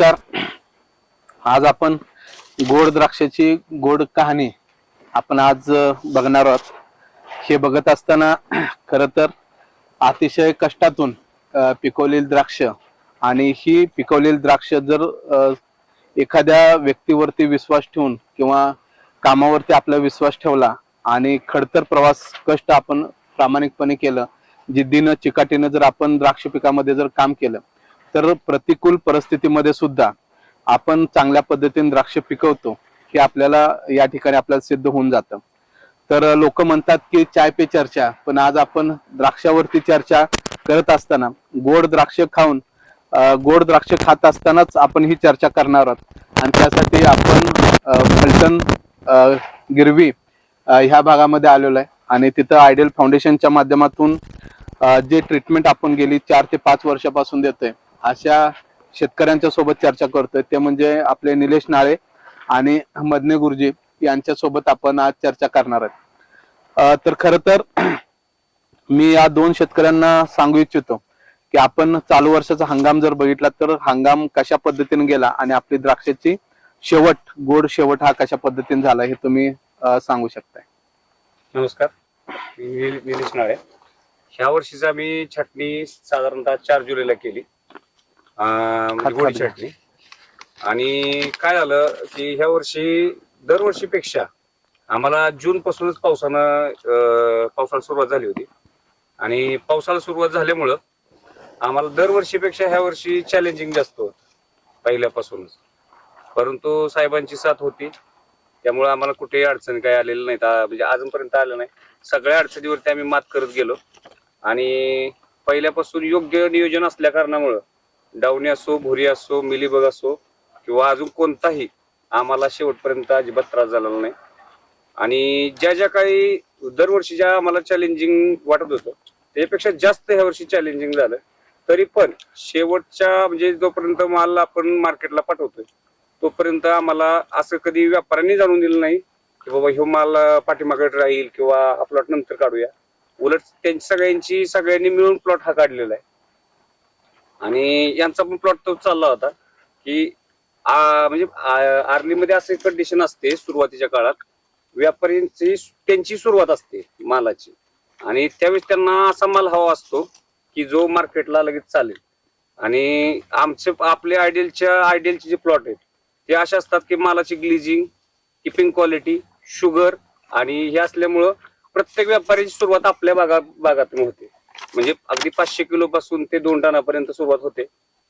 नमस्कार. आज आपण गोड द्राक्षाची गोड कहाणी आपण आज बघणार आहोत. हे बघत असताना खर तर अतिशय कष्टातून पिकवलेली द्राक्ष आणि ही पिकवलेली द्राक्ष जर एखाद्या व्यक्तीवरती विश्वास ठेवून किंवा कामावरती आपला विश्वास ठेवला आणि खडतर प्रवास कष्ट आपण प्रामाणिकपणे केलं जिद्दीनं चिकाटीनं जर आपण द्राक्ष पिकामध्ये जर काम केलं तर प्रतिकूल परिस्थितीमध्ये सुद्धा आपण चांगल्या पद्धतीने द्राक्ष पिकवतो हे आपल्याला या ठिकाणी आपल्याला सिद्ध होऊन जातं. तर लोक म्हणतात की चाय पे चर्चा पण आज आपण द्राक्षावरती चर्चा करत असताना गोड द्राक्ष खाऊन गोड द्राक्ष खात असतानाच आपण ही चर्चा करणार आहोत. आणि त्यासाठी आपण अं, फलटण गिरवी ह्या भागामध्ये आलेलो आहे. आणि तिथं आयडियल फाउंडेशनच्या माध्यमातून जे ट्रीटमेंट आपण गेली चार ते पाच वर्षापासून देतोय अशा शेतकऱ्यांच्या सोबत चर्चा करतोय. ते म्हणजे आपले निलेश नाळे आणि मदने गुरुजी यांच्या सोबत आपण आज चर्चा करणार आहोत. तर खर तर मी या दोन शेतकऱ्यांना सांगू इच्छितो की आपण चालू वर्षाचा हंगाम जर बघितला तर हंगाम कशा पद्धतीने गेला आणि आपली द्राक्षाची शेवट गोड शेवट हा कशा पद्धतीने झाला हे तुम्ही सांगू शकताय. नमस्कार. मी निलेश नाळे. ह्या वर्षीचा आम्ही छाटणी साधारणतः चार जुलैला केली. अं, म्हणजे गोडी आणि काय झालं की ह्या वर्षी दरवर्षीपेक्षा आम्हाला जून पासूनच पावसानं अं, पावसाला सुरुवात झाली होती. आणि पावसाला सुरुवात झाल्यामुळं आम्हाला दरवर्षीपेक्षा ह्या वर्षी चॅलेंजिंग जास्त होत पहिल्यापासूनच. परंतु साहेबांची साथ होती. त्यामुळे आम्हाला कुठेही अडचणी काही आलेल्या नाहीत आ- म्हणजे अजूनपर्यंत आलं नाही. सगळ्या अडचणीवरती आम्ही मात करत गेलो. आणि पहिल्यापासून योग्य नियोजन असल्या कारणामुळं डावणी असो भुरी असो मिलीबग असो किंवा अजून कोणताही आम्हाला शेवटपर्यंत अजिबात त्रास झालेला नाही. आणि ज्या ज्या काही दरवर्षी ज्या आम्हाला चॅलेंजिंग वाटत होतं त्यापेक्षा जास्त ह्या वर्षी चॅलेंजिंग झालं. तरी पण शेवटच्या म्हणजे जोपर्यंत माल आपण मार्केटला पाठवतोय तोपर्यंत आम्हाला असं कधी व्यापाऱ्यांनी जाणून दिलं नाही की बाबा ह्यो माल पाठीमागत राहील किंवा हा प्लॉट नंतर काढूया. उलट त्यांची सगळ्यांची सगळ्यांनी मिळून प्लॉट हा काढलेला आहे. आणि यांचा पण प्लॉट तो चालला होता की आ, म्हणजे आर्लीमध्ये असं कंडिशन असते सुरुवातीच्या काळात. व्यापाऱ्यांची त्यांची सुरुवात असते मालाची. आणि त्यावेळेस त्यांना असा माल हवा असतो की जो मार्केटला लगेच चालेल. आणि आमचे आपले आयडियलच्या आयडियलचे जे प्लॉट आहेत ते असे असतात की मालाची ग्लिजिंग किपिंग क्वालिटी शुगर आणि हे असल्यामुळं प्रत्येक व्यापाऱ्याची सुरुवात आपल्या भागा भागातून होते. म्हणजे अगदी पाचशे किलो पासून ते दोन टनापर्यंत सुरुवात होते.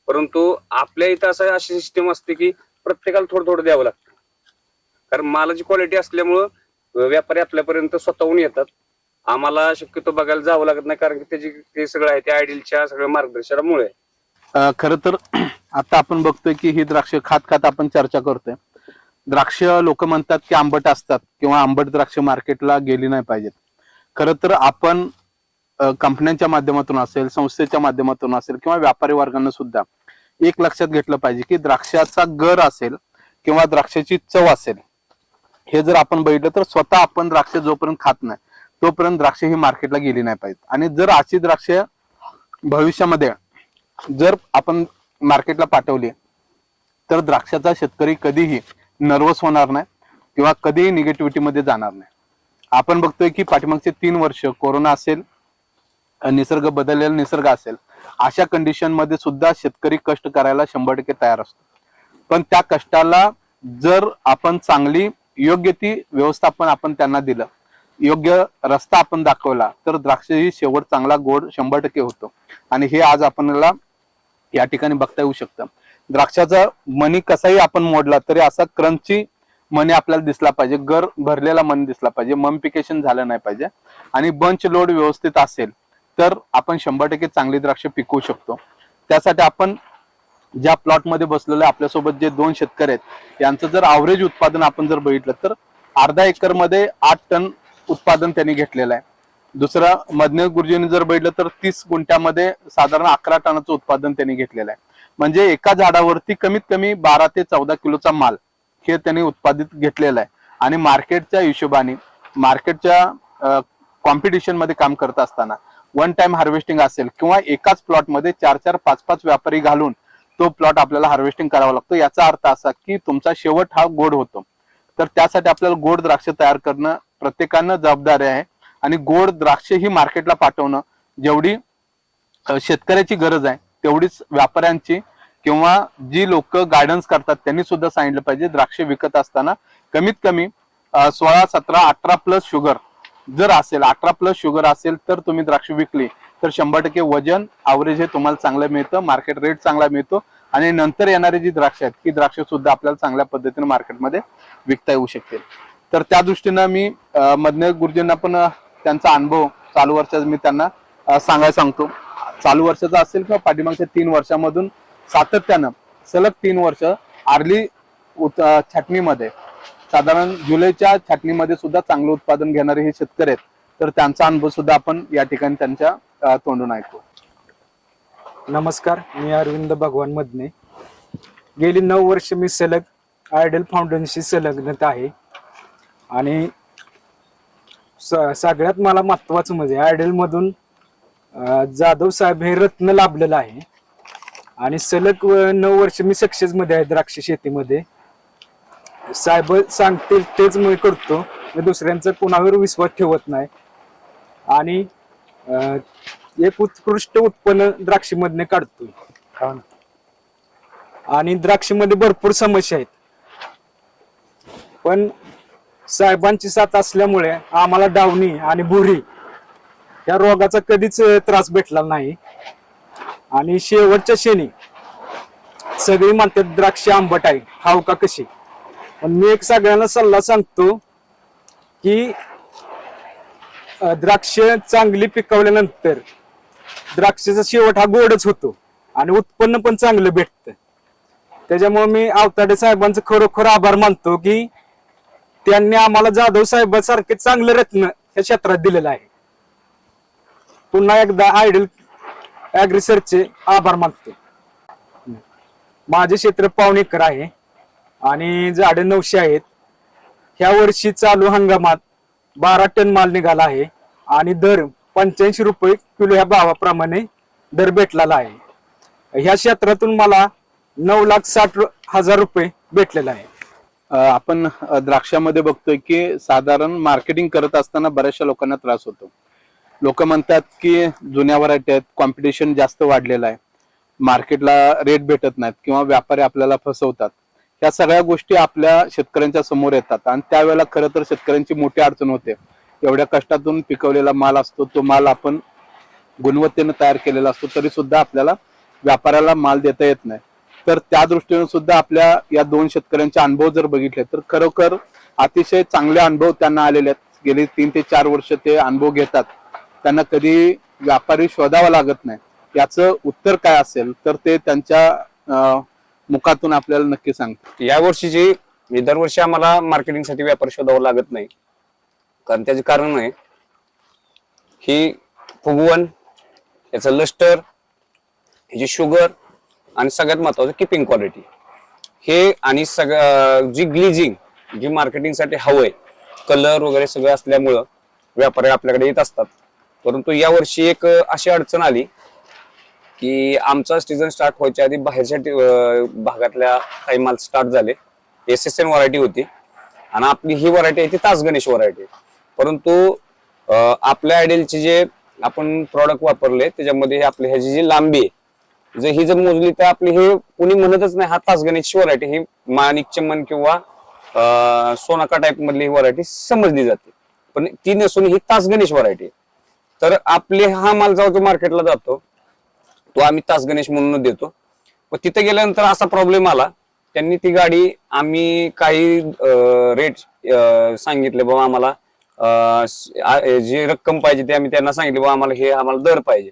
परंतु आपल्या इथं असं अशी सिस्टम असते की प्रत्येकाला थोडं थोडं द्यावं लागतं. कारण मालाची क्वालिटी असल्यामुळं व्यापारी आपल्यापर्यंत स्वतःहून येतात. आम्हाला शक्यतो बघायला जावं लागत नाही कारण की त्याची ते सगळं आहे ते आयडियलच्या सगळ्या मार्गदर्शनामुळे. खर तर आता आपण बघतोय की ही द्राक्ष खात खात आपण चर्चा करतोय. द्राक्ष लोक म्हणतात की आंबट असतात किंवा आंबट द्राक्ष मार्केटला गेली नाही पाहिजेत. खर तर आपण कंपन्यांच्या माध्यमातून असेल संस्थेच्या माध्यमातून असेल किंवा व्यापारी वर्गांना सुद्धा एक लक्षात घेतलं पाहिजे की द्राक्षाचा गर असेल किंवा द्राक्षाची चव असेल हे जर आपण बघितलं तर स्वतः आपण द्राक्ष जोपर्यंत खात नाही तोपर्यंत द्राक्ष ही मार्केटला गेली नाही पाहिजे आणि जर अशी द्राक्ष भविष्यामध्ये जर आपण मार्केटला पाठवली तर द्राक्षाचा शेतकरी कधीही नर्वस होणार नाही किंवा कधीही निगेटिव्हिटीमध्ये जाणार नाही. आपण बघतोय की पाठीमागचे तीन वर्ष कोरोना असेल निसर्ग बदललेला निसर्ग असेल अशा कंडिशनमध्ये सुद्धा शेतकरी कष्ट करायला शंभर टक्के तयार असतो. पण त्या कष्टाला जर आपण चांगली योग्य ती व्यवस्थापन आपण त्यांना दिलं योग्य रस्ता आपण दाखवला तर द्राक्ष ही शेवट चांगला गोड शंभर टक्के होतो. आणि हे आज आपल्याला या ठिकाणी बघता येऊ शकतं. द्राक्षाचा मनी कसाही आपण मोडला तरी असा क्रंची मनी आपल्याला दिसला पाहिजे. गर भरलेला मनी दिसला पाहिजे. मम्पिकेशन झालं नाही पाहिजे. आणि बंच लोड व्यवस्थित असेल तर आपण शंभर टक्के चांगली द्राक्ष पिकवू शकतो. त्यासाठी आपण ज्या प्लॉटमध्ये बसलेले आपल्यासोबत जे दोन शेतकरी आहेत यांचं जर अवरेज उत्पादन आपण जर बघितलं तर अर्धा एकरमध्ये आठ टन उत्पादन त्यांनी घेतलेलं आहे. दुसरा मधने गुरुजींनी जर बघितलं तर तीस गुंठ्यामध्ये साधारण अकरा टनाचं उत्पादन त्यांनी घेतलेलं आहे. म्हणजे एका झाडावरती कमीत कमी बारा ते चौदा किलोचा माल हे त्यांनी उत्पादित घेतलेला आहे. आणि मार्केटच्या हिशोबाने मार्केटच्या कॉम्पिटिशनमध्ये काम करत असताना वन टाइम हार्वेस्टिंग असेल किंवा एकाच प्लॉटमध्ये चार चार पाच पाच व्यापारी घालून तो प्लॉट आपल्याला हार्वेस्टिंग करावा लागतो. याचा अर्थ असा की तुमचा शेवट हा गोड होतो. तर त्यासाठी आपल्याला गोड द्राक्ष तयार करणं प्रत्येकानं जबाबदारी आहे. आणि गोड द्राक्ष ही मार्केटला पाठवणं जेवढी शेतकऱ्याची गरज आहे तेवढीच व्यापाऱ्यांची किंवा जी लोक गायडन्स करतात त्यांनी सुद्धा सांगितलं पाहिजे द्राक्ष विकत असताना कमीत कमी सोळा सतरा अठरा प्लस शुगर जर असेल अठरा प्लस शुगर असेल तर तुम्ही द्राक्ष विकली तर शंभर टक्के वजन अवरेज हे तुम्हाला चांगलं मिळतं मार्केट रेट चांगला मिळतो. आणि नंतर येणारी जी द्राक्ष आहेत ती द्राक्ष सुद्धा आपल्याला चांगल्या पद्धतीने मार्केटमध्ये विकता येऊ शकतील. तर त्या दृष्टीनं मी मधने गुरुजींना पण त्यांचा अनुभव चालू वर्षाचा मी त्यांना सांगायला सांगतो. चालू वर्षाचा असेल किंवा पाठीमागच्या तीन वर्षामधून सातत्यानं सलग तीन वर्ष आर्ली उत- अ, छाटणीमध्ये साधारण जुलैच्या छाटणीमध्ये सुद्धा चांगलं उत्पादन घेणारे हे शेतकरी आहेत. तर त्यांचा अनुभव सुद्धा आपण या ठिकाणी त्यांच्या तोंडून ऐकू. नमस्कार मी अरविंद भगवान मदने. गेली नऊ वर्ष मी सलग आयडल फाउंडेशनशी संलग्नत आहे. आणि सगळ्यात मला महत्वाचं म्हणजे आयडल मधून जाधव साहेब हे रत्न लाभलेलं आहे. आणि सलग नऊ वर्ष मी सक्सेस मध्ये आहे द्राक्ष शेतीमध्ये. साहेब सांगतील तेच मी करतो. मी दुसऱ्यांचा कोणावर विश्वास ठेवत नाही. आणि अं, एक उत्कृष्ट उत्पन्न द्राक्षीमधने काढतोय. आणि द्राक्षीमध्ये भरपूर समस्या आहेत. पण साहेबांची साथ असल्यामुळे आम्हाला डावणी आणि बुरी या रोगाचा कधीच त्रास भेटला नाही. आणि शेवटच्या शेणी सगळी म्हणतात द्राक्ष आंबट आहे खाऊ का कशी? मी एक सगळ्यांना सल्ला सांगतो की द्राक्ष चांगली पिकवल्यानंतर द्राक्षाचा शेवट हा गोडच होतो आणि उत्पन्न पण चांगलं भेटतं. त्याच्यामुळे मी आवताडे साहेबांचं खरोखर आभार मानतो की त्यांनी आम्हाला जाधव साहेबांसारखे चांगलं रत्न या क्षेत्रात दिलेलं आहे. पुन्हा एकदा आयडल ऍग्रिसरचे आभार मानतो. माझे क्षेत्र पावणेकर आहे. आणि झाडे नऊशे आहेत. ह्या वर्षी चालू हंगामात बारा टन माल निघाला आहे आणि दर पंच्याऐंशी रुपये किलो ह्या भावाप्रमाणे दर भेटलेला आहे. ह्या क्षेत्रातून मला नऊ लाख साठ हजार रुपये भेटलेला आहे. आपण द्राक्षामध्ये बघतोय की साधारण मार्केटिंग करत असताना बऱ्याचशा लोकांना त्रास होतो. लोक म्हणतात की जुन्या व्हरायटी आहेत कॉम्पिटिशन जास्त वाढलेलं आहे. मार्केटला रेट भेटत नाहीत किंवा व्यापारी आपल्याला फसवतात. या सगळ्या गोष्टी आपल्या शेतकऱ्यांच्या समोर येतात. आणि त्यावेळेला खरं तर शेतकऱ्यांची मोठी अडचण होते. एवढ्या कष्टातून पिकवलेला माल असतो तो माल आपण गुणवत्तेनं तयार केलेला असतो तरी सुद्धा आपल्याला व्यापाऱ्याला माल देता येत नाही. तर त्या दृष्टीने सुद्धा आपल्या या दोन शेतकऱ्यांचे अनुभव जर बघितले तर खरोखर अतिशय चांगले अनुभव त्यांना आलेले आहेत. गेली तीन ते चार वर्ष ते अनुभव घेतात. त्यांना कधी व्यापारी शोधावा लागत नाही. याचं उत्तर काय असेल? तर ते त्यांच्या मुखातून आपल्याला नक्की सांग या वर्षीची दरवर्षी आम्हाला मार्केटिंगसाठी व्यापार शोधावा लागत नाही. कारण त्याचे कारण आहे ही फुगवण याचं लस्टर ह्याची शुगर आणि सगळ्यात महत्वाचं किपिंग क्वालिटी हे आणि सग जी ग्लिजिंग जी मार्केटिंगसाठी आहे कलर वगैरे सगळं असल्यामुळं व्यापारी आपल्याकडे येत असतात. परंतु या वर्षी एक अशी अडचण आली की आमचा सीझन स्टार्ट व्हायच्या आधी बाहेरच्या भागातल्या काही माल स्टार्ट झाले. एस एस एन व्हरायटी होती. आणि आपली ही व्हरायटी आहे ती तास गणेश व्हरायटी परंतु आपल्या आयडियलचे जे आपण प्रॉडक्ट वापरले त्याच्यामध्ये आपली ह्याची जी लांबी आहे जर ही जर मोजली तर आपली हे कुणी म्हणतच नाही हा तास गणेशची व्हरायटी ही माणिक चमन किंवा सोनाका टाईप मधली ही व्हरायटी समजली जाते. पण ती नसून ही तास गणेश व्हरायटी तर आपले हा माल जाऊ जो मार्केटला जातो तो आम्ही तास गणेश म्हणून देतो. मग तिथे गेल्यानंतर असा प्रॉब्लेम आला. त्यांनी ती गाडी आम्ही काही रेट सांगितले बाबा आम्हाला जी रक्कम पाहिजे ते आम्ही त्यांना सांगितले बाबा आम्हाला हे आम्हाला दर पाहिजे.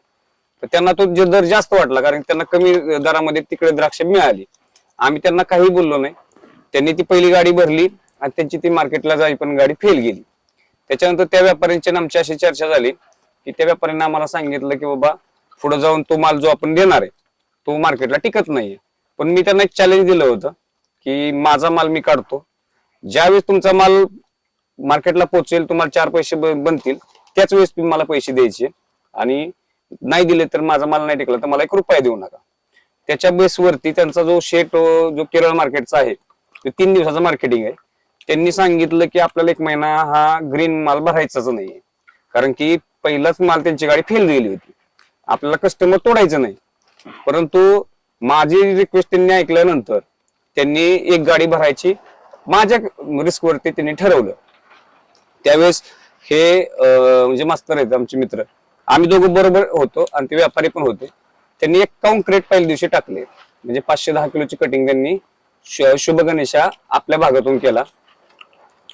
तर त्यांना तो जे दर जास्त वाटला कारण त्यांना कमी दरामध्ये तिकडे द्राक्ष मिळाली. आम्ही त्यांना काही बोललो नाही. त्यांनी ती पहिली गाडी भरली आणि त्यांची ती मार्केटला जाई पण गाडी फेल गेली. त्याच्यानंतर त्या व्यापाऱ्यांची आमची अशी चर्चा झाली की त्या व्यापाऱ्यांना आम्हाला सांगितलं की बाबा पुढे जाऊन तो माल जो आपण देणार आहे तो मार्केटला टिकत नाहीये. पण मी त्यांना एक चॅलेंज दिलं होतं की माझा माल मी काढतो. ज्यावेळेस तुमचा माल मार्केटला पोहोचेल तुम्हाला चार पैसे बनतील त्याच वेळेस तुम्ही मला पैसे द्यायचे. आणि नाही दिले तर माझा माल नाही टिकला तर मला एक रुपया देऊ नका. त्याच्या बेसवरती त्यांचा जो शेट जो केरळ मार्केटचा आहे तो तीन दिवसाचा मार्केटिंग आहे. त्यांनी सांगितलं की आपल्याला एक महिना हा ग्रीन माल भरायचाच नाहीये. कारण की पहिलाच माल त्यांची गाडी फेल गेली होती. आपल्याला कस्टमर तोडायचं नाही. परंतु माझी रिक्वेस्ट त्यांनी ऐकल्यानंतर त्यांनी एक गाडी भरायची माझ्या रिस्क वरती त्यांनी ठरवलं. त्यावेळेस हे म्हणजे मास्तर आहेत आमचे मित्र. आम्ही दोघं बरोबर होतो आणि ते व्यापारी पण होते. त्यांनी एक काउंट पहिल्या दिवशी टाकले. म्हणजे पाचशे दहा किलोची कटिंग त्यांनी शुभ गणेशा आपल्या भागातून केला.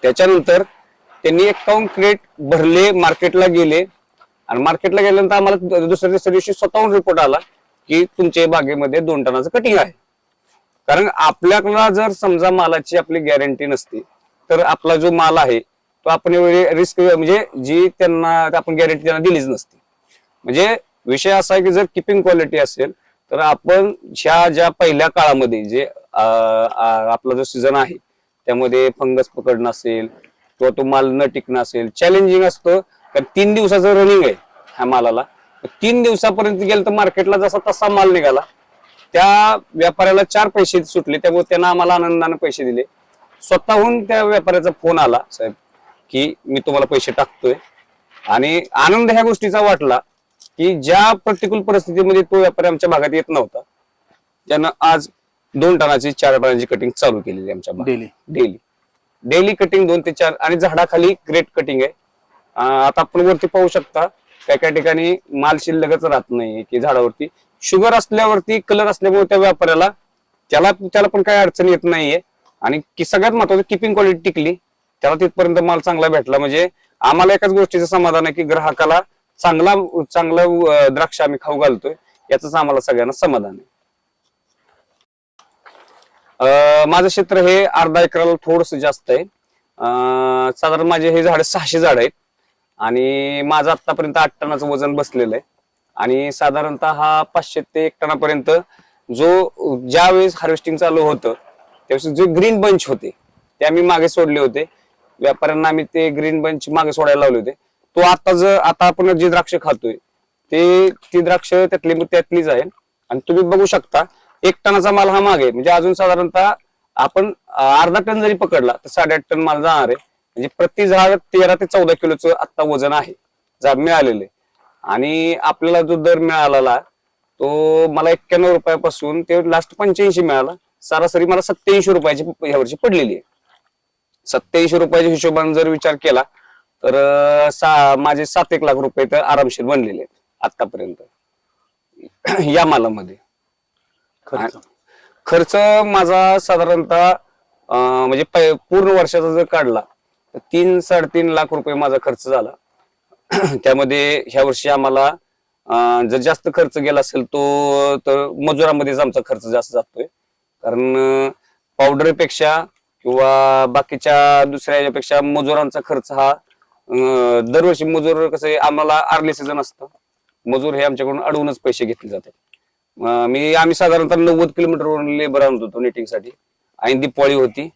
त्याच्यानंतर त्यांनी एक काउंट भरले मार्केटला गेले. आणि मार्केटला गेल्यानंतर आम्हाला दुसऱ्या तिसऱ्या दिवशी स्वतःहून रिपोर्ट आला की तुमच्या बागेमध्ये दोन टनाचं कटिंग आहे. कारण आपल्याला जर समजा मालाची आपली गॅरंटी नसते तर आपला जो माल आहे तो आपण एवढी रिस्क म्हणजे जी त्यांना आपण गॅरंटी त्यांना दिलीच नसती. म्हणजे विषय असा आहे की जर किपिंग क्वालिटी असेल तर आपण ह्या ज्या पहिल्या काळामध्ये जे आपला जो सीझन आहे त्यामध्ये फंगस पकडणं असेल किंवा तो माल न टिकणं असेल चॅलेंजिंग असतं कारण तीन दिवसाचं रनिंग आहे ह्या मालाला. तीन दिवसापर्यंत गेलं तर मार्केटला जसा तसा माल निघाला. त्या व्यापाऱ्याला चार पैसे सुटले त्यामुळे त्यांना आम्हाला आनंदाने पैसे दिले. स्वतःहून त्या व्यापाऱ्याचा फोन आला साहेब की मी तुम्हाला पैसे टाकतोय. आणि आनंद ह्या गोष्टीचा वाटला की ज्या प्रतिकूल परिस्थितीमध्ये तो व्यापारी आमच्या भागात येत नव्हता त्यानं आज दोन टनाची चार टनाची कटिंग चालू केलेली आमच्या डेली डेली डेली कटिंग दोन ते चार आणि झाडाखाली ग्रेट कटिंग आहे. आता आपण वरती पाहू शकता काय काय ठिकाणी माल शिल्लकच राहत नाही की झाडावरती. शुगर असल्यावरती कलर असल्यामुळे त्या व्यापाऱ्याला त्याला त्याला पण काही अडचण येत नाहीये. आणि की सगळ्यात महत्वाचं किपिंग क्वालिटी टिकली त्याला तिथपर्यंत माल चांगला भेटला. म्हणजे आम्हाला एकाच गोष्टीचं समाधान आहे की ग्राहकाला चांगला चांगला द्राक्ष आम्ही खाऊ घालतोय याच आम्हाला सगळ्यांना समाधान आहे. माझं क्षेत्र हे अर्धा एकराला थोडस जास्त आहे. साधारण माझे हे झाड सहाशे झाड आहेत. आणि माझं आतापर्यंत आठ टनाचं वजन बसलेलं आहे. आणि साधारणतः हा पाचशे ते एक टनापर्यंत जो ज्या वेळेस हार्वेस्टिंग चालू होतं त्यावेळेस जे ग्रीन बंच होते ते आम्ही मागे सोडले होते. व्यापाऱ्यांना आम्ही ते ग्रीन बंच मागे सोडायला लावले होते. तो आता जर आता आपण जे द्राक्ष खातोय ते ती द्राक्ष त्यातली त्यातलीच आहे. आणि तुम्ही बघू शकता एक टनाचा माल हा मागे म्हणजे अजून साधारणतः आपण अर्धा टन जरी पकडला तर साडेआठ टन माल जाणार आहे. म्हणजे प्रति झाड तेरा ते चौदा किलोचं आता वजन आहे. झाड मिळालेलं. आणि आपल्याला जो दर मिळालेला तो मला एक्क्याण्णव रुपयापासून ते लास्ट पंच्याऐंशी मिळाला. सरासरी मला सत्याऐंशी रुपयाची ह्या वर्षी पडलेली आहे. सत्याऐंशी रुपयाच्या हिशोबाने जर विचार केला तर सा माझे सात एक लाख रुपये तर आरामशीर बनलेले आहेत आतापर्यंत या मालामध्ये. खर्च. खर्च माझा साधारणतः म्हणजे पूर्ण वर्षाचा जर काढला तर तीन साडेतीन लाख रुपये माझा खर्च झाला. त्यामध्ये ह्या वर्षी आम्हाला जर जास्त खर्च गेला असेल तो तर मजुरामध्येच आमचा खर्च जास्त जातोय. कारण पावडरपेक्षा किंवा बाकीच्या दुसऱ्या याच्यापेक्षा मजुरांचा खर्च हा दरवर्षी मजूर कसं आहे, आम्हाला आर्ली सीझन असतं. मजूर हे आमच्याकडून अडवूनच पैसे घेतले जातात. मी आम्ही साधारणतः नव्वद किलोमीटरवरून लेबर आणत होतो नेटिंगसाठी आणि दिपाळी होती.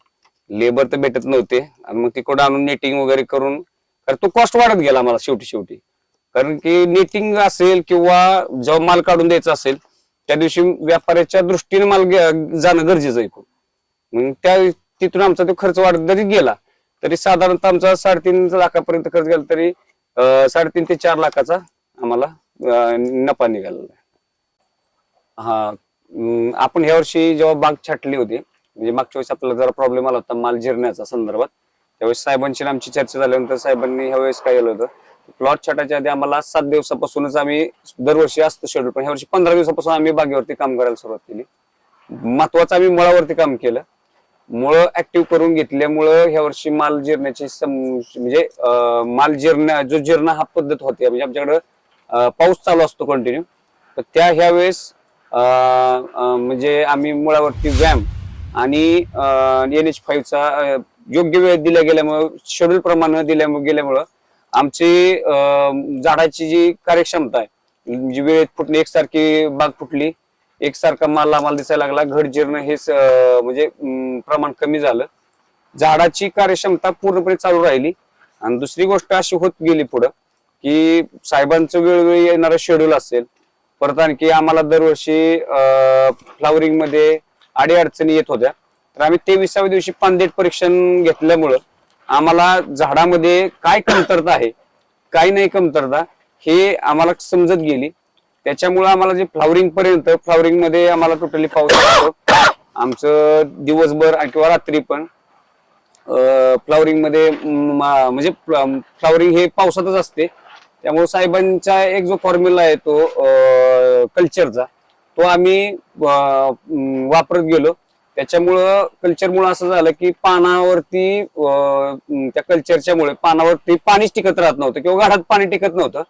लेबर तर भेटत नव्हते. आणि मग तिकडं आणून नेटिंग वगैरे करून कारण तो कॉस्ट वाढत गेला मला शेवटी शेवटी. कारण की नेटिंग असेल किंवा जेव्हा माल काढून द्यायचा असेल त्या दिवशी व्यापाऱ्याच्या दृष्टीने माल जाणं गरजेचं आहे खूप. मग त्या तिथून आमचा तो खर्च वाढत जरी गेला तरी साधारणतः आमचा साडेतीन लाखापर्यंत खर्च गेला तरी साडेतीन ते चार लाखाचा आम्हाला नफा निघालेला हा आपण ह्या वर्षी जेव्हा बाग छाटली होती म्हणजे मागच्या वेळेस आपल्याला जरा प्रॉब्लेम आला होता माल जिरण्याचा संदर्भात. त्यावेळेस साहेबांची आणि आमची चर्चा झाल्यानंतर साहेबांनी ह्या वेळेस काय केलं होतं प्लॉट छाटाच्या आधी आम्हाला सात दिवसापासूनच आम्ही दरवर्षी असतं शेड्यूल पण ह्या वर्षी पंधरा दिवसापासून आम्ही बागेवरती काम करायला सुरुवात केली. महत्वाचं आम्ही मुळावरती काम केलं. मुळं ऍक्टिव्ह करून घेतल्यामुळं ह्या वर्षी माल जिरण्याची म्हणजे माल जिरण्या जो जिरणा हा पद्धत होती म्हणजे आमच्याकडं पाऊस चालू असतो कंटिन्यू तर त्या ह्यावेळेस म्हणजे आम्ही मुळावरती व्यायाम आणि एन एच फाईव्हचा योग्य वेळ दिल्या गेल्यामुळं शेड्यूल प्रमाणे दिल्या गेल्यामुळं आमची झाडाची जी कार्यक्षमता आहे म्हणजे जी वेळेत फुटली एकसारखी बाग फुटली एकसारखा माल आम्हाला दिसायला लागला घट जीर्ण हे म्हणजे प्रमाण कमी झालं. झाडाची कार्यक्षमता पूर्णपणे चालू राहिली. आणि दुसरी गोष्ट अशी होत गेली पुढं की साहेबांचं वेळोवेळी येणारं शेड्यूल असेल परत आणखी आम्हाला दरवर्षी फ्लावरिंगमध्ये अडीअडचणी येत होत्या. तर आम्ही तेविसाव्या दिवशी पानदेट परीक्षण घेतल्यामुळं आम्हाला झाडामध्ये काय कमतरता आहे काय नाही कमतरता हे आम्हाला समजत गेली. त्याच्यामुळं आम्हाला जे फ्लावरिंग पर्यंत फ्लावरिंगमध्ये आम्हाला टोटली पाऊस आमचं दिवसभर किंवा रात्री पण फ्लावरिंगमध्ये म्हणजे फ्लावरिंग हे पावसातच असते. त्यामुळे साहेबांचा एक जो फॉर्म्युला आहे तो कल्चरचा तो आम्ही वापरत गेलो. त्याच्यामुळं कल्चरमुळं असं झालं की पानावरती त्या कल्चरच्या मुळे पानावरती पाणीच टिकत राहत नव्हतं किंवा गाढात पाणी टिकत नव्हतं.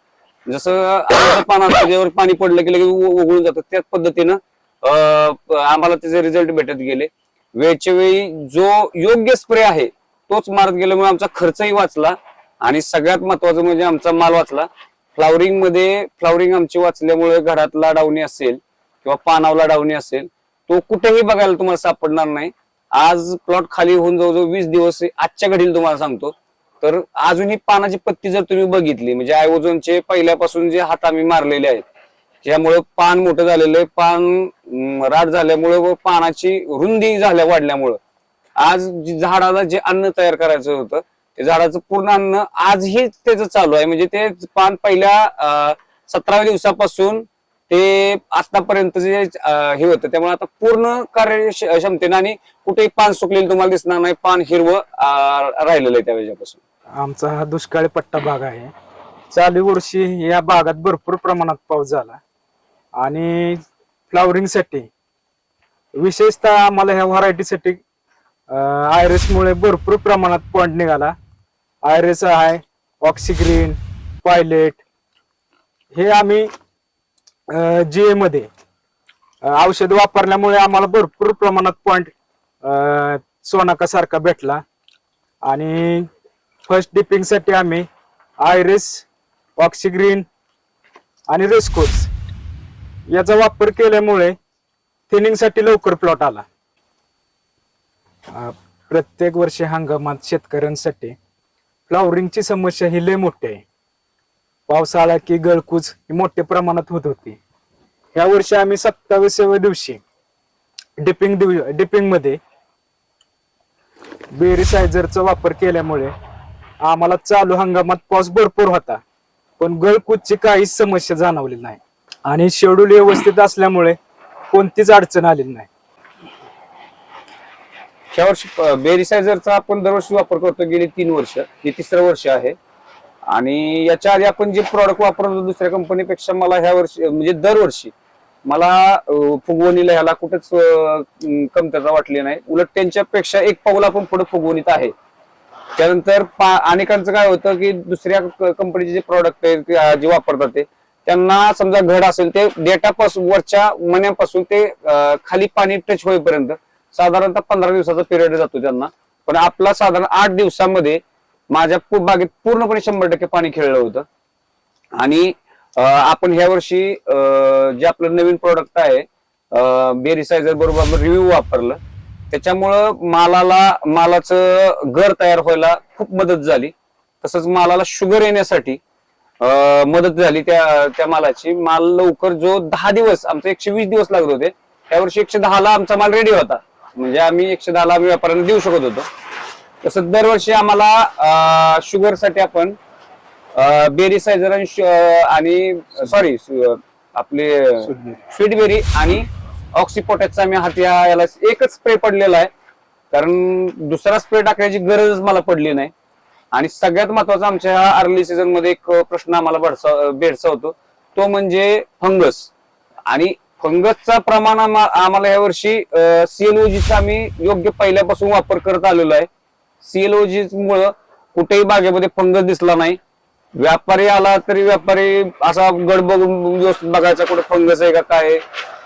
जसं पाना पान असतं पाणी पडलं की लगेच उ- जातं. त्याच पद्धतीनं आम्हाला त्याचे रिझल्ट भेटत गेले. वेळच्या वेळी जो योग्य स्प्रे आहे तोच मारत गेल्यामुळे आमचा खर्चही वाचला आणि सगळ्यात महत्वाचं म्हणजे आमचा माल वाचला. फ्लावरिंगमध्ये फ्लावरिंग आमची वाचल्यामुळे घरातला डावणी असेल किंवा पानावला डावणी असेल तो कुठेही बघायला तुम्हाला सापडणार नाही. आज प्लॉट खाली होऊन जवळजवळ वीस दिवस आजच्या घडीला तुम्हाला सांगतो. तर अजूनही पानाची पत्ती जर तुम्ही बघितली म्हणजे आयओझोनचे पहिल्यापासून जे हात आम्ही मारलेले आहेत ज्यामुळे पान मोठं झालेलं आहे पान राट झाल्यामुळे व पानाची रुंदी झाल्या वाढल्यामुळं. आज झाडाला जे अन्न तयार करायचं होतं ते झाडाचं पूर्ण अन्न आजही त्याचं चालू आहे. म्हणजे ते पान पहिल्या सतराव्या दिवसापासून ते आतापर्यंत जे हे होतं त्यामुळे आता पूर्ण कार्य क्षमतेनं आणि कुठेही पान सुकलेलं तुम्हाला दिसणार नाही पान हिरवं राहिलेलं आहे त्या वेळेपासून आमचा हा दुष्काळी पट्टा भाग आहे. चालू वर्षी या भागात भरपूर प्रमाणात पाऊस झाला. आणि फ्लावरिंगसाठी विशेषतः आम्हाला ह्या व्हरायटीसाठी आयरसमुळे भरपूर प्रमाणात पॉइंट निघाला. आयरस आहे ऑक्सिग्रीन पायलेट हे आम्ही जे मध्ये औषध वापरल्यामुळे आम्हाला भरपूर प्रमाणात पॉइंट सोनाका सारखा भेटला. आणि फर्स्ट डिपिंगसाठी आम्ही आयरिस ऑक्सिग्रीन आणि रेस्कोर्स याचा वापर केल्यामुळे थिनिंगसाठी लवकर प्लॉट आला. प्रत्येक वर्षी हंगामात शेतकऱ्यांसाठी फ्लावरिंगची समस्या ही लय मोठी आहे. पावसाळा की गळकूच ही मोठ्या प्रमाणात होत होती. या वर्षी आम्ही सत्तावीसाव्या दिवशी डिपिंग डिपिंगमध्ये बेरिसायझरचा वापर केल्यामुळे आम्हाला चालू हंगामात पाऊस भरपूर होता. पण गळकूदची काहीच समस्या जाणवली नाही. आणि शेड्यूल व्यवस्थित असल्यामुळे कोणतीच अडचण आलेली नाही. ह्या वर्षी बेरिसायझरचा आपण दरवर्षी वापर करतो. गेली तीन वर्ष हे तिसरं वर्ष आहे. आणि याच्या आधी आपण जे प्रॉडक्ट वापरत होतो दुसऱ्या कंपनीपेक्षा मला ह्या वर्षी म्हणजे दरवर्षी मला फुगवणीला ह्याला कुठेच कमतरता वाटली नाही. उलट त्यांच्यापेक्षा एक पाऊल आपण पुढे फुगवणीत आहे. त्यानंतर पा अनेकांचं काय होतं की दुसऱ्या कंपनीचे जे प्रॉडक्ट आहेत जे वापरतात ते त्यांना समजा घड असेल ते डेटा पासून वरच्या मण्यापासून ते खाली पाणी टच होईपर्यंत साधारणतः पंधरा दिवसाचा पिरियड जातो त्यांना. पण आपला साधारण आठ दिवसामध्ये माझ्या बागेत पूर्णपणे शंभर टक्के पाणी खेळलं होतं. आणि आपण ह्या वर्षी जे आपलं नवीन प्रोडक्ट आहे बेरिसायझर बरोबर आपण रिव्ह्यू वापरलं. त्याच्यामुळं मालाला मालाचं घर तयार व्हायला खूप मदत झाली. तसंच मालाला शुगर येण्यासाठी मदत झाली त्या त्या मालाची. माल लवकर जो दहा दिवस आमचे एकशे वीस दिवस लागत होते त्यावर्षी एकशे दहाला आमचा माल रेडी होता. म्हणजे आम्ही एकशे दहाला आम्ही व्यापाऱ्यांना देऊ शकत होतो. तसं दरवर्षी आम्हाला शुगरसाठी आपण शु- अं, आणि सॉरी आपले स्वीटबेरी. आणि ऑक्सिपोटॅचचा आम्ही हात याला एकच स्प्रे पडलेला आहे. कारण दुसरा स्प्रे टाकण्याची गरजच मला पडली नाही. आणि सगळ्यात महत्त्वाचा आमच्या ह्या अर्ली सीझनमध्ये एक प्रश्न आम्हाला भडसा भेडसावतो तो म्हणजे फंगस. आणि फंगसचा प्रमाण आम्हा- आम्हाला या वर्षी सीएलओजीचा आम्ही योग्य पहिल्यापासून वापर करत आलेलो आहे. सीएलओजी मुळे कुठेही बागेमध्ये फंगस दिसला नाही. व्यापारी आला तरी व्यापारी असा गड बघून व्यवस्थित बघायचा कुठे फंगस आहे का काय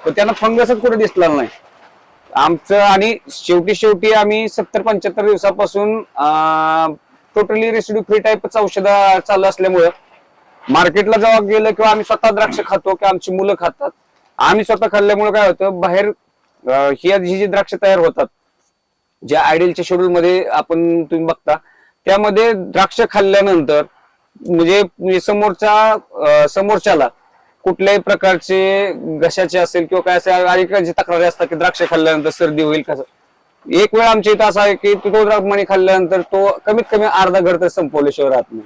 तर त्यांना फंगसच कुठे दिसला नाही. आमचं आणि शेवटी शेवटी आम्ही सत्तर पंच्याहत्तर दिवसापासून टोटली रेसिड्यू फ्री टाईपच औषध चालू असल्यामुळं मार्केटला जेव्हा गेलं किंवा आम्ही स्वतः द्राक्ष खातो किंवा आमची मुलं खातात आम्ही स्वतः खाल्ल्यामुळे काय होतं बाहेर ही जी द्राक्ष तयार होतात ज्या आयडियलच्या शेड्यूल मध्ये आपण तुम्ही बघता त्यामध्ये द्राक्ष खाल्ल्यानंतर म्हणजे समोरच्या समोरच्याला कुठल्याही प्रकारचे घशाचे असेल किंवा काय असेल अनेकांची तक्रारी असतात की द्राक्ष खाल्ल्यानंतर सर्दी होईल कसं एक वेळ आमच्या इथं असा आहे की तो मणी खाल्ल्यानंतर तो कमीत कमी अर्धा घर तर संपवल्याशिवाय राहत नाही.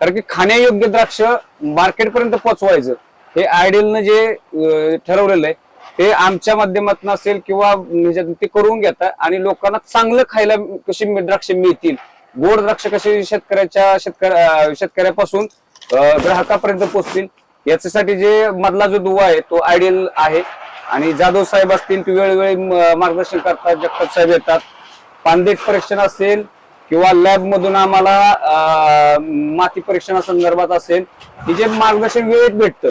कारण की खाण्यायोग्य द्राक्ष मार्केटपर्यंत पोहोचवायचं हे आयडियलनं जे ठरवलेलं आहे ते आमच्या माध्यमातून असेल किंवा ते करून घेतात आणि लोकांना चांगलं खायला कशी द्राक्ष मिळतील? गोड द्राक्ष कशी शेतकऱ्याच्या शेतकऱ्या शेतकऱ्यापासून ग्राहकापर्यंत पोहोचतील याच्यासाठी जे मधला जो दुवा आहे तो आयडियल आहे. आणि जाधव साहेब असतील ते वेळोवेळी मार्गदर्शन करतात जगताप साहेब येतात. पानदेट परीक्षण असेल किंवा लॅब मधून आम्हाला माती परीक्षणा संदर्भात असेल हे जे मार्गदर्शन वेळेत भेटतं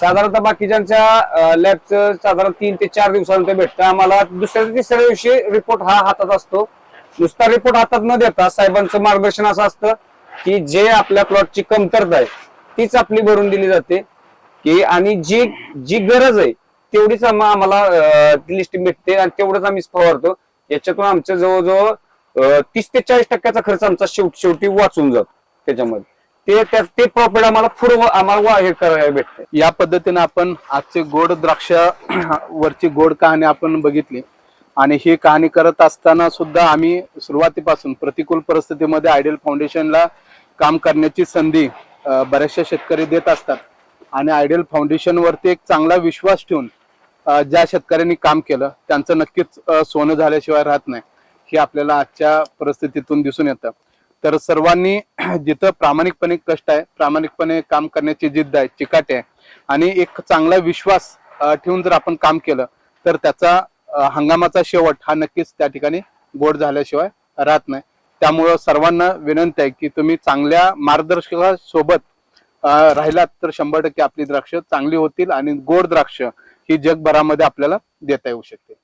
साधारणतः बाकीच्या लॅबचं साधारण तीन ते चार दिवसानंतर भेटतं. आम्हाला दुसऱ्या तिसऱ्या दिवशी रिपोर्ट हा हातात असतो. नुसता रिपोर्ट हातात न देता साहेबांचं मार्गदर्शन असं असतं की जे आपल्या प्लॉटची कमतरता आहे तीच आपली भरून दिली जाते. की आणि जी जी गरज आहे तेवढीच आम्हाला लिस्ट भेटते आणि तेवढंच आम्ही फवारतो याच्यातून आमच्या जवळजवळ तीस ते चाळीस टक्क्याचा खर्च आमचा शेवट शेवटी वाचून जातो त्याच्यामध्ये. ते त्या- ते प्रॉफिट आम्हाला पुढे आम्हाला हे करायला भेटते या पद्धतीने आपण आजचे गोड द्राक्ष वरची गोड कहाणी आपण बघितली. आणि ही कहाणी करत असताना सुद्धा आम्ही सुरुवातीपासून प्रतिकूल परिस्थितीमध्ये आयडियल फाउंडेशनला काम करण्याची संधी बऱ्याचशा शेतकरी देत असतात. आणि आयडियल फाउंडेशन वरती एक चांगला विश्वास ठेवून ज्या शेतकऱ्यांनी काम केलं त्यांचं नक्कीच सोनं झाल्याशिवाय राहत नाही. हे आपल्याला आजच्या परिस्थितीतून दिसून येतं. तर सर्वांनी जिथं प्रामाणिकपणे कष्ट आहे प्रामाणिकपणे काम करण्याची जिद्द आहे चिकाटी आहे आणि एक चांगला विश्वास ठेवून जर आपण काम केलं तर त्याचा हंगामाचा शेवट हा नक्कीच त्या ठिकाणी गोड झाल्याशिवाय राहत नाही. त्यामुळं सर्वांना विनंती आहे की तुम्ही चांगल्या मार्गदर्शकासोबत राहिलात तर शंभर टक्के आपली द्राक्ष चांगली होतील आणि गोड द्राक्ष ही जगभरामध्ये आपल्याला देता येऊ शकते